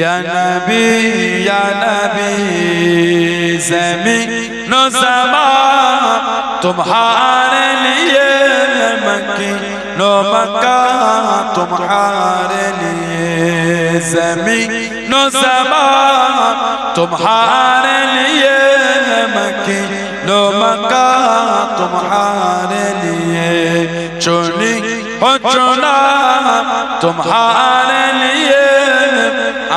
يا نبي يا نبي زمي نصبا تمحار لي مكي نو مكا تمحار لي زمي نصبا تمحار لي مكي نو مكا تمحار لي چوني هو چونا تمحار لي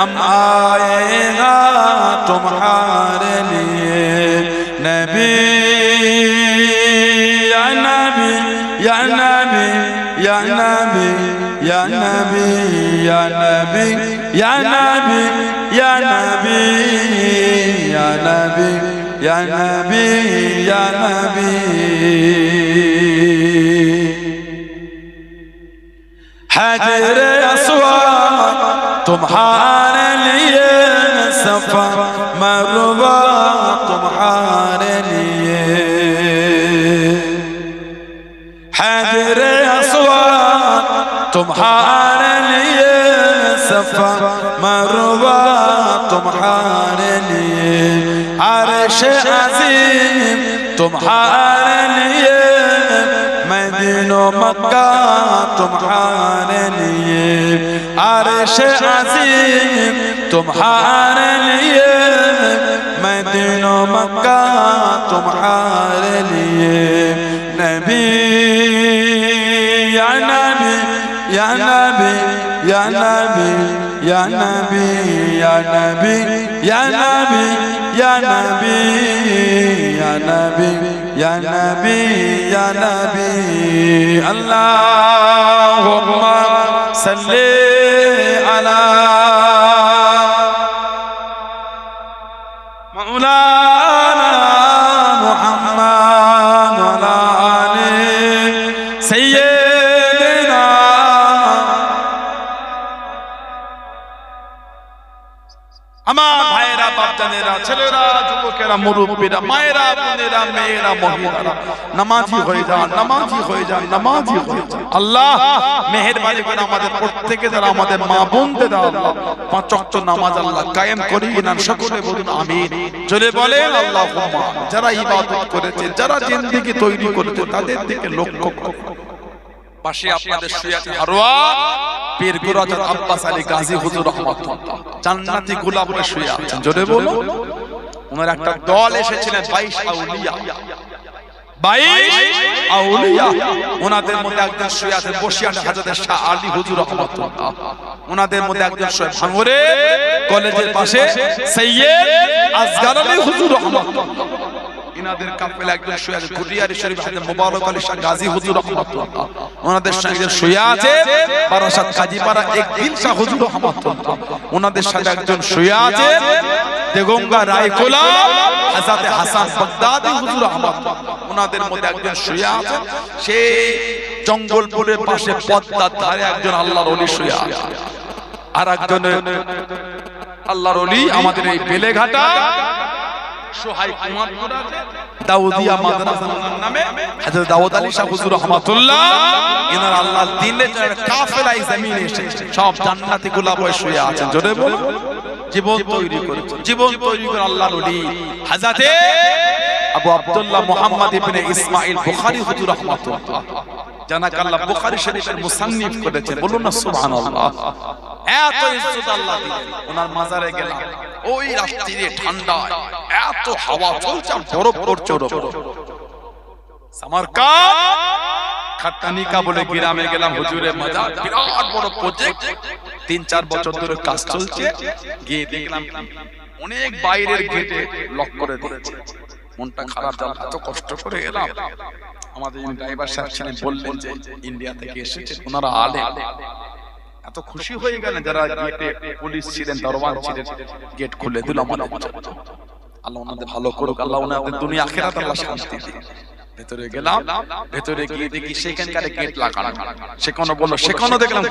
ہم آئے گا تمہارے لیے نبی یا نبی یا نبی یا نبی یا نبی یا نبی یا نبی یا نبی یا نبی یا نبی یا نبی حضرت طمحان اليم سفا مربى طمحان اليم حجر أصوات طمحان اليم سفا مربى طمحان اليم عرش عظيم طمحان اليم مدينة مكة طمحان اليم عرش عظيم تمحى لي مدينة مكة تمحى لي نبي يا نبي يا نبي يا نبي يا نبي يا نبي يا نبي يا نبي يا نبي يا نبي يا نبي اللهم صلِّ আমার বাপজানেরা, ছেলেরা, যুবকেরা, মুরব্বীরা, মায়েরা, বোনেরা, মেয়েরা, মহিলারা, নামাজি হয়ে যান, নামাজি হয়ে যান, নামাজি হয়ে যান। আল্লাহ, মেহেরবানি করে আমাদের প্রত্যেকে যারা আমাদের মা বোনদের আল্লাহ, পাঁচ নামাজ আল্লাহ কায়েম করিয়ে নেন, সকলে বলুন আমিন। চলে আল্লাহ যারা ইবাদত করেছে, যারা জিন্দেগি তৈরি করেছে, তাদের দিকে লক্ষ্য করুন। পাশে আপনাদের শুয়ে আছে হারোয়া পীর গুরাজাত আব্বাস আলী গাজী হুজুর রহমাতুল্লাহ জান্নাতি গোলাপে শুয়ে আছেন। জোরে বলো ওনার একটা দল এসেছিলেন 22 আউলিয়া। 22 আউলিয়া। ওনাদের মধ্যে একজন শুয়ে আছেন বসিয়ান হাজরত শাহ আলী হুজুর রহমাতুল্লাহ। ওনাদের মধ্যে একজন শুয়ে ভাঙরে কলেজের পাশে সৈয়দ আসগার আলী হুজুর রহমাতুল্লাহ। ইনাদের কাফেলা একজন শুয়ে আছে গুলিয়ারি শরীফ হাতে মোবারক আলী শাহ গাজী হুজুর রহমাতুল্লাহ। ওনাদের সাথে একজন শুয়ে আছে, বারাসাত এক দিল শাহ হুজুর রহমাতুল্লাহ। ওনাদের সাথে একজন শুয়ে আছে, দেগঙ্গা রায়কোলা হাজাতে হাসান বাগদাদি হুজুর রহমাতুল্লাহ। ওনাদের মধ্যে একজন শুয়ে আছে, সেই জঙ্গলপুরের পাশে পদ্মার ধারে একজন আল্লাহর ওলি শুয়ে আছে। আর একজন আল্লাহর ওলি আমাদের এই বেলেঘাটা সোহাই কুমারপুর আছে দাউদিয়া মাদ্রাসা নামে হযরত দাউদ আলী শাহ হুজুর রহমাতুল্লাহ ইনার আল্লাহর দিনের জন্য কাফেলাই জমিনে এসেছে সব জান্নাতি গোলাপ শুয়ে আছেন। জোরে বল জীবন তৈরি করেছে জীবন তৈরি করে আল্লাহর ওলি। হযরতে আবু আব্দুল্লাহ মুহাম্মদ ইবনে ইসমাঈল বুখারী হুজুর রহমাতুল্লাহ। জানাক বুখারী শরীফের মুসান্নিফ করেছে বলুন না সুবহানাল্লাহ। এত ইজ্জত আল্লাহ দিলেন। ওনার মাজারে গেলাম। ওই রাত্রিরে ঠান্ডা এত হাওয়া চলছে আর বরফ পড়ছে খাট্টানিকা বলে গ্রামে গেলাম। হুজুরের মাজার বিরাট বড় প্রজেক্ট তিন চার বছর ধরে কাজ চলছে। গিয়ে দেখলাম অনেক বাইরের গেটে লক করে দিয়েছে। মনটা খারাপ যাবে এত কষ্ট করে গেলাম আমাদের ড্রাইভার সাহেব ছিলেন বললেন যে ইন্ডিয়া থেকে এসেছে ওনারা আলে। এত খুশি হয়ে গেলেন যারা গেটে পুলিশ ছিলেন দরবার ছিলেন। গেট খুলে দিল আল্লাহ ওনাদের ভালো করুক আল্লাহ ওনাদের দুনিয়া আখেরাত আল্লাহ শান্তি দিন ভেতরে গেলাম ভেতরে গিয়ে দেখি সেখানকার গেট লাগানো। সেখানে বলল সেখানে দেখলাম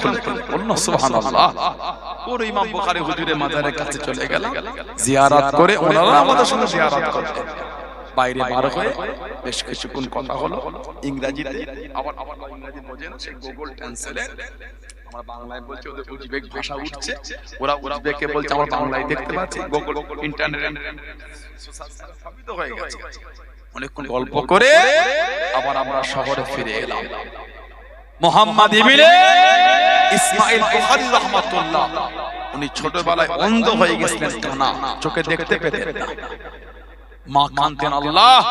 সুবহানাল্লাহ। ওর ইমাম বুখারী হুজুরের মাজারের কাছে চলে গেলাম। জিয়ারত করে ওনারা আমাদের সঙ্গে জিয়ারত করতেন। বাইরে বার হয়ে বেশ কিছুক্ষণ কথা হলো। ইংরেজিতে আবার আবার ইংরেজি বোঝে না সেই গুগল ট্রান্সলেট আমরা বাংলায় বলছি ওদের উজবেক ভাষা উঠছে। ওরা উজবেকে বলছে আমরা বাংলায় দেখতে পাচ্ছি। গুগল ইন্টারনেট সবই তো হয়ে গেছে। অনেকক্ষণ গল্প করে আবার আমরা শহরে ফিরে এলাম। মোহাম্মদ ইবনে ইসমাইল বুখারী রাহমাতুল্লাহ। উনি ছোটবেলায় অন্ধ হয়ে গেছিলেন কানা। চোখে দেখতে পেতেন। না মা কান্তেন আল্লাহ!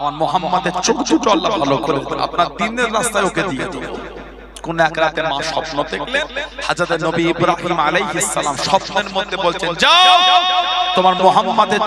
আমার মোহাম্মদের চোখ দুটো আল্লাহ ভালো করে আপনার দিনের রাস্তায় ওকে দিয়ে দিন কোন মা স্বপ্ন দেখলেন? নবী ইব্রাহিম আলাইহিস সালাম স্বপ্নের মধ্যে বলছেন যাও তোমার মোহাম্মদের